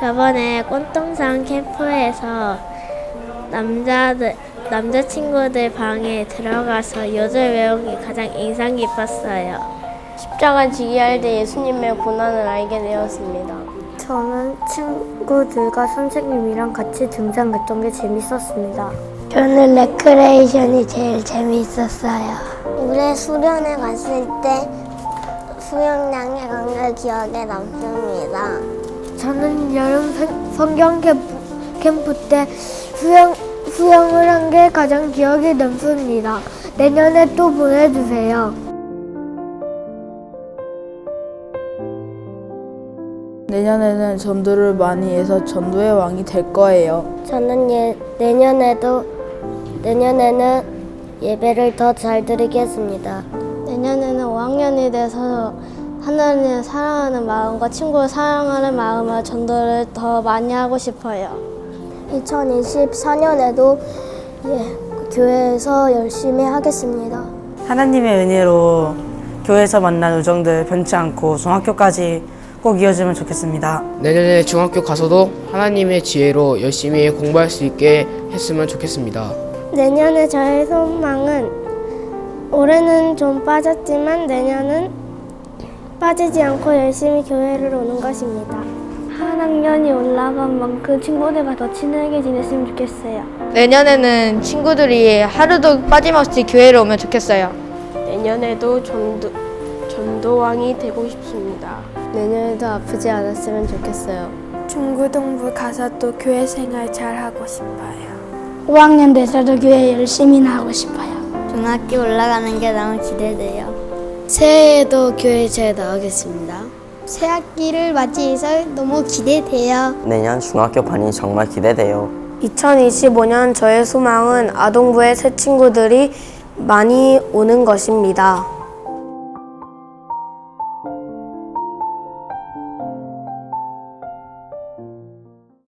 저번에 꽃동산 캠프에서 남자들 남자친구들 방에 들어가서 요절 외운 게 가장 인상 깊었어요. 십자가 지기 할 때 예수님의 고난을 알게 되었습니다. 저는 친구들과 선생님이랑 같이 등산했던 게 재밌었습니다. 저는 레크레이션이 제일 재미있었어요. 올해 수련회 갔을 때 수영장에 간게 기억에 남습니다. 저는 여름 성- 성경 캠프, 캠프 때 수영, 수영을 한 게 가장 기억에 남습니다. 내년에 또 보내주세요. 내년에는 전도를 많이 해서 전도의 왕이 될 거예요. 저는 예, 내년에도 내년에는 예배를 더 잘 드리겠습니다. 내년에는 5학년이 돼서 하나님을 사랑하는 마음과 친구를 사랑하는 마음으로 전도를 더 많이 하고 싶어요. 2024년에도 예, 교회에서 열심히 하겠습니다. 하나님의 은혜로 교회에서 만난 우정들 변치 않고 중학교까지 꼭 이어지면 좋겠습니다. 내년에 중학교 가서도 하나님의 지혜로 열심히 공부할 수 있게 했으면 좋겠습니다. 내년에 저의 소망은 올해는 좀 빠졌지만 내년은 빠지지 않고 열심히 교회를 오는 것입니다. 한 학년이 올라간 만큼 친구들과 더 친하게 지냈으면 좋겠어요. 내년에는 친구들이 하루도 빠짐없이 교회를 오면 좋겠어요. 내년에도 전도, 전도왕이 되고 싶습니다. 내년에도 아프지 않았으면 좋겠어요. 중고등부 가서 또 교회 생활 잘 하고 싶어요. 5학년 돼서도 교회 열심히 하고 싶어요. 중학교 올라가는 게 너무 기대돼요. 새해에도 교회 잘 나오겠습니다. 새 학기를 맞이해서 너무 기대돼요. 내년 중학교 반이 정말 기대돼요. 2025년 저의 소망은 아동부의 새 친구들이 많이 오는 것입니다.